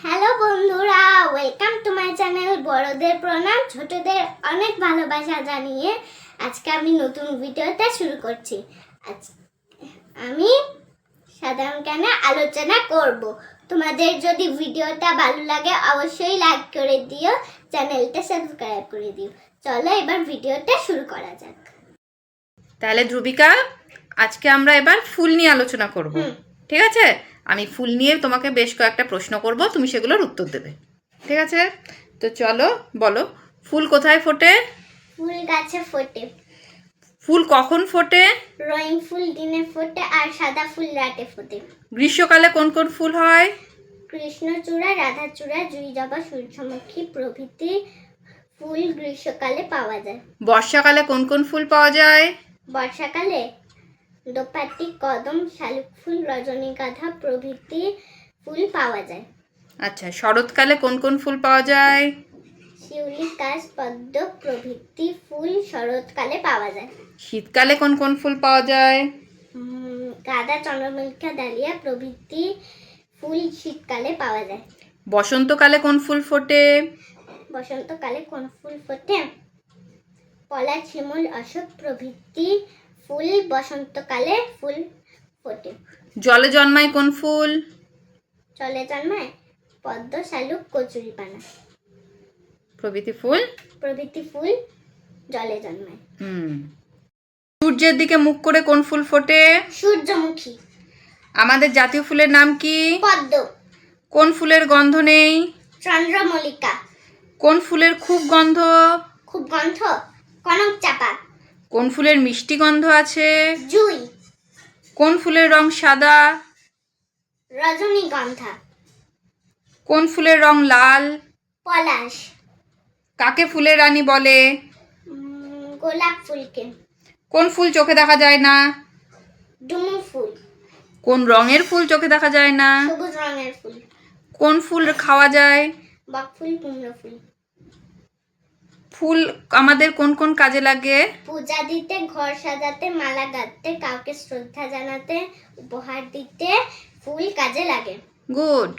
Hello বন্ধুরা welcome to my channel বড়দের প্রণাম ছোটদের অনেক ভালোবাসা জানিয়ে আজকে আমি নতুন ভিডিওটা শুরু করছি। আজ আমি সাধারণ জ্ঞানে আলোচনা করব। তোমাদের যদি ভিডিওটা ভালো লাগে অবশ্যই লাইক করে দিও চ্যানেলটা সাবস্ক্রাইব করে দিও। চলো এবার ভিডিওটা শুরু করা যাক। তাহলে ধ্রুবিকা আজকে আমরা এবার ফুল নিয়ে আলোচনা করব। ঠিক আছে? আমি ফুল নিয়ে তোমাকে বেশ কয়েকটা প্রশ্ন করব তুমি সেগুলোর উত্তর দেবে। ঠিক আছে? তো চলো বলো ফুল কোথায় ফোটে? ফুল গাছে ফোটে। ফুল কখন ফোটে? রঙিন ফুল দিনে ফোটে আর সাদা ফুল রাতে ফোটে। গ্রীষ্মকালে কোন কোন ফুল হয়? কৃষ্ণচূড়া রাধাচূড়া জুই জবা সূর্যমুখী প্রভৃতি ফুল গ্রীষ্মকালে পাওয়া যায়। বর্ষাকালে কোন কোন ফুল পাওয়া যায়? বর্ষাকালে দোপাটি কদম শালুক ফুল রজনীগন্ধা প্রভৃতি ফুল পাওয়া যায়। আচ্ছা শরৎকালে কোন কোন ফুল পাওয়া যায়? শিউলি কাশ পদ্ম প্রভৃতি ফুল শরৎকালে পাওয়া যায়। শীতকালে কোন কোন ফুল পাওয়া যায়? গাঁদা চন্দ্রমল্লিকা ডালিয়া প্রভৃতি ফুল শীতকালে পাওয়া যায়। বসন্তকালে কোন ফুল ফোটে? বসন্তকালে কোন ফুল ফোটে? পলাশ শিমুল অশোক প্রভৃতি ফুল বসন্তকালে ফুল ফোটে। জলে জন্মায় কোন ফুল? জলে জন্মায় পদ্ম শালুক কচুরিপানা প্রভৃতি ফুল? প্রভৃতি ফুল জলে জন্মায়। হুম। সূর্যের দিকে মুখ করে কোন ফুল ফোটে? সূর্যমুখী। আমাদের জাতীয় ফুলের নাম কি? পদ্ম। কোন ফুলের গন্ধ নেই? চন্দ্রমল্লিকা। কোন ফুলের খুব গন্ধ? খুব গন্ধ। কনক চাপা কোন ফুলের মিষ্টি গন্ধ আছে? জুই। কোন ফুলের রং সাদা? রজনীগন্ধা। কোন ফুলের রং লাল? পলাশ। কাকে ফুলের রানী বলে? গোলাপ ফুলকে। কোন ফুল চোখে দেখা যায় না? ডুমু ফুল। কোন রঙের ফুল চোখে দেখা যায় না? সবুজ রঙের ফুল। কোন ফুল খাওয়া যায়? বক ফুল কুমড়ো ফুল। ফুল আমাদের কোন কোন কাজে লাগে? পূজা দিতে ঘর সাজাতে মালা গাঁথতে কাউকে শ্রদ্ধা জানাতে উপহার দিতে ফুল কাজে লাগে। গুড।